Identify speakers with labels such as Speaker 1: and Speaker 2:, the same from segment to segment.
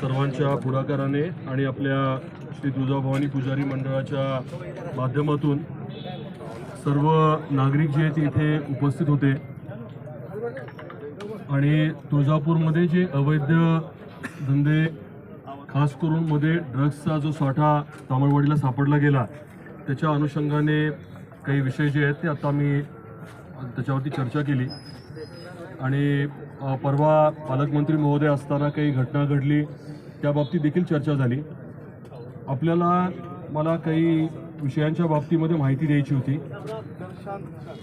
Speaker 1: सर्वांच्या पुढाकाराने आणि आपल्या श्री तुळजाभवानी पुजारी मंडळाच्या माध्यमातून सर्व नागरिक जे आहेत ते इथे उपस्थित होते. आणि तुळजापूरमध्ये जे अवैध धंदे खास करून मध्ये ड्रग्सचा जो साठा तामळवाडीला सापडला गेला त्याच्या अनुषंगाने काही विषय जे आहेत ते आता मी त्याच्यावरती चर्चा केली. आणि परवा पालकमंत्री महोदय असताना काही घटना घडली त्या बाबतीत देखील चर्चा झाली. आपल्याला मला काही विषयांच्या बाबतीमध्ये माहिती द्यायची होती.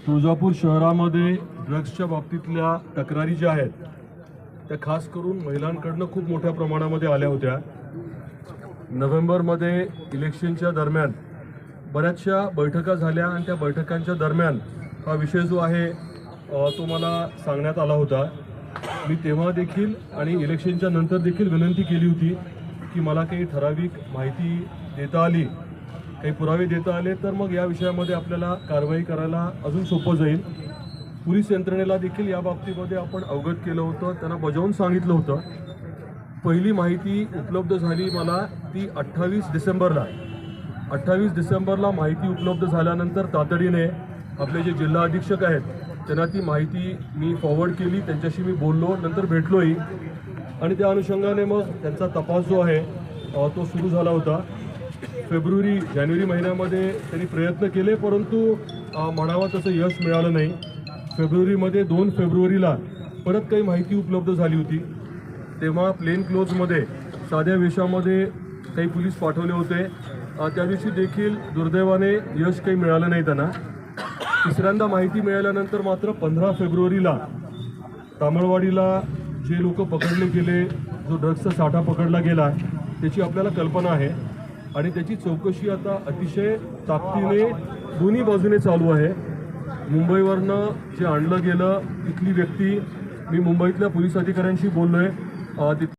Speaker 1: तुळजापूर शहरामध्ये ड्रग्सच्या बाबतीतल्या तक्रारी ज्या आहेत त्या खास करून महिलांकडनं खूप मोठ्या प्रमाणामध्ये आल्या होत्या. नोव्हेंबरमध्ये इलेक्शनच्या दरम्यान बऱ्याचशा बैठका झाल्या आणि त्या बैठकांच्या दरम्यान हा विषय जो आहे तो मला सांगण्यात आला होता. मी तेव्हा देखील आणि इलेक्शनच्या नंतर देखील विनंती केली होती की मला काही ठराविक माहिती देता आली काही पुरावे देता आले तर मग या विषयामध्ये आपल्याला कारवाई करायला अजून सोपं जाईल. पोलीस यंत्रणेला देखील या बाबतीमध्ये आपण अवगत केलं होतं त्यांना बजावून सांगितलं होतं. पहिली माहिती उपलब्ध झाली मला ती अठ्ठावीस डिसेंबरला अठ्ठावीस डिसेंबरला माहिती उपलब्ध झाल्यानंतर तातडीने आपले जे जिल्हा अधीक्षक आहेत त्यांना ती माहिती मी फॉरवर्ड केली त्यांच्याशी मी बोललो नंतर भेटलोही. आणि त्या अनुषंगाने मग त्यांचा तपास जो आहे तो सुरू झाला होता. फेब्रुवारी जानेवारी महिन्यामध्ये त्यांनी प्रयत्न केले परंतु म्हणावा म्हणावं तसं यश मिळालं नाही. फेब्रुवारीमध्ये दोन फेब्रुवारीला परत काही माहिती उपलब्ध झाली होती. तेव्हा प्लेन क्लोजमध्ये साध्या वेशामध्ये काही पोलीस पाठवले होते. त्या दिवशी देखील दुर्दैवाने यश काही मिळालं नाही त्यांना. तिसऱ्यांदा माहिती मिळाल्यानंतर मात्र पंधरा फेब्रुवारीला तामळवाडीला जे लोक पकडले गेले जो ड्रग्सचा साठा पकडला गेला त्याची आपल्याला कल्पना आहे. आणि त्याची चौकशी आता अतिशय ताकदीने दोन्ही बाजूने चालू आहे. मुंबईवरनं जे आणलं गेलं तिथली व्यक्ती मी मुंबईतल्या पोलीस अधिकाऱ्यांशी बोललो आहे तिथ